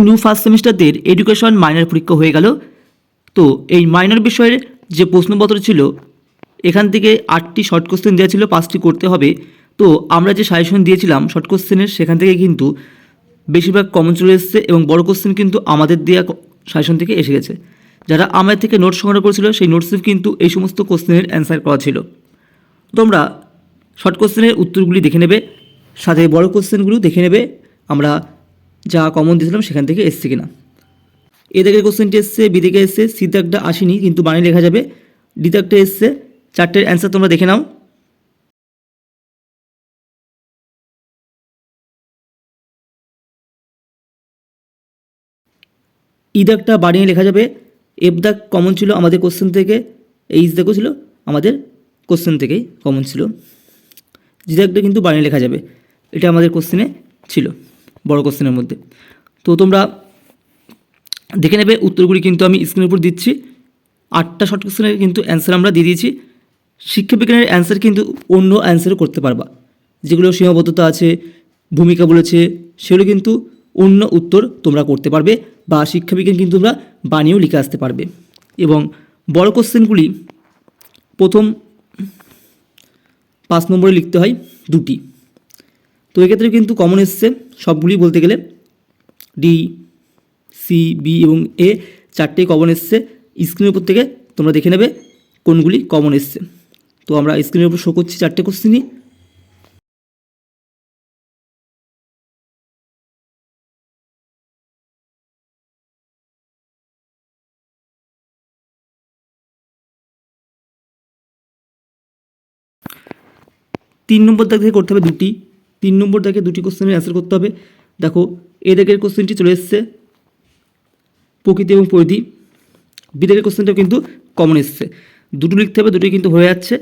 New first সেমিস্টারদের education minor পরীক্ষা হয়ে গেল। তো এই মাইনার বিষয়ের যে প্রশ্নপত্র ছিল, এখান থেকে আটটি শর্ট কোশ্চেন দেওয়া ছিল, পাঁচটি করতে হবে। তো আমরা যে সাজেশন দিয়েছিলাম শর্ট কোশ্চেনের সেখান থেকে কিন্তু বেশিরভাগ কমন চলে এসেছে এবং বড় কোশ্চেন কিন্তু আমাদের দেওয়া সাজেশন থেকে এসে গেছে। যারা আমাদের থেকে নোটস সংগ্রহ করেছিল, সেই নোটসে কিন্তু এই সমস্ত কোশ্চেনের অ্যান্সার করা ছিল। তোমরা শর্ট কোশ্চেনের উত্তরগুলি দেখে নেবে, সাথে বড় কোশ্চেনগুলো দেখে নেবে। আমরা যা কমন দিয়েছিলাম সেখান থেকে এসছে কিনা। এ থেকে কোশ্চেনটি এসছে, বি থেকে এসছে, সি দাগটা আসেনি, কিন্তু বানিয়ে লেখা যাবে। ডি দাগটা এসছে, চারটের অ্যান্সার তোমরা দেখে নাও। ই দাগটা বাড়িয়ে লেখা যাবে, এফ দাগ কমন ছিল আমাদের কোশ্চেন থেকে, এইচ দাগও ছিল আমাদের কোশ্চেন থেকেই কমন ছিল। জি দাগটা কিন্তু বানিয়ে লেখা যাবে, এটা আমাদের কোশ্চেনে ছিল। বড় কোশ্চেনের মধ্যে। তো তোমরা দেখে নেবে উত্তরগুলি কিন্তু আমি স্ক্রিনের উপর দিচ্ছি। আটটা শর্ট কোশ্চেনের কিন্তু অ্যান্সার আমরা দিয়ে দিয়েছি। শিক্ষাবিজ্ঞানের অ্যান্সার কিন্তু অন্য অ্যান্সারও করতে পারবা। যেগুলো সীমাবদ্ধতা আছে, ভূমিকা বলেছে, সেগুলো কিন্তু অন্য উত্তর তোমরা করতে পারবে বা শিক্ষাবিজ্ঞান কিন্তু তোমরা বানিয়েও লিখে আসতে পারবে। এবং বড় কোশ্চেনগুলি প্রথম পাঁচ নম্বরে লিখতে হয় দুটি। তো এক্ষেত্রে কিন্তু কমন এসছে সবগুলি বলতে গেলে ডি, সি, বি এবং এ চারটেই কমন এসছে। স্ক্রিনের উপর থেকে তোমরা দেখে নেবে কোনগুলি কমন এসছে। তো আমরা স্ক্রিনের উপর শো করছি চারটে কোশ্চেনই তিন নম্বর দাগ থেকে করতে হবে দুটি। তিন নম্বর দাগে দুটি কোশ্চেনের অ্যান্সার করতে হবে। দেখো এ দাগের কোশ্চেনটি চলে এসছে প্রকৃতি এবং পরিধি। বি দাগের কোশ্চেনটাও কিন্তু কমন এসছে। দুটো লিখতে হবে, দুটোই কিন্তু হয়ে যাচ্ছে।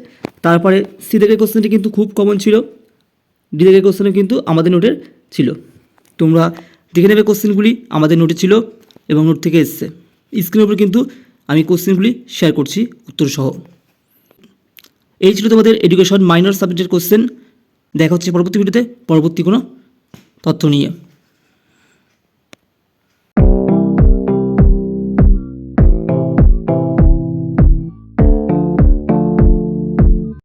তারপরে সি দাগের কোশ্চেনটি কিন্তু খুব কমন ছিল। ডি দাগের কোশ্চেনও কিন্তু আমাদের নোটের ছিল। তোমরা দেখে নেবে কোশ্চেনগুলি আমাদের নোটে ছিল এবং নোট থেকে এসছে। স্ক্রিনের উপর কিন্তু আমি কোশ্চেনগুলি শেয়ার করছি উত্তর সহ এই ছিল তোমাদের এডুকেশন মাইনর সাবজেক্টের কোশ্চেন দেখা হচ্ছে পরবর্তী ভিডিওতে। পরবর্তী কোনো তথ্য নিয়ে।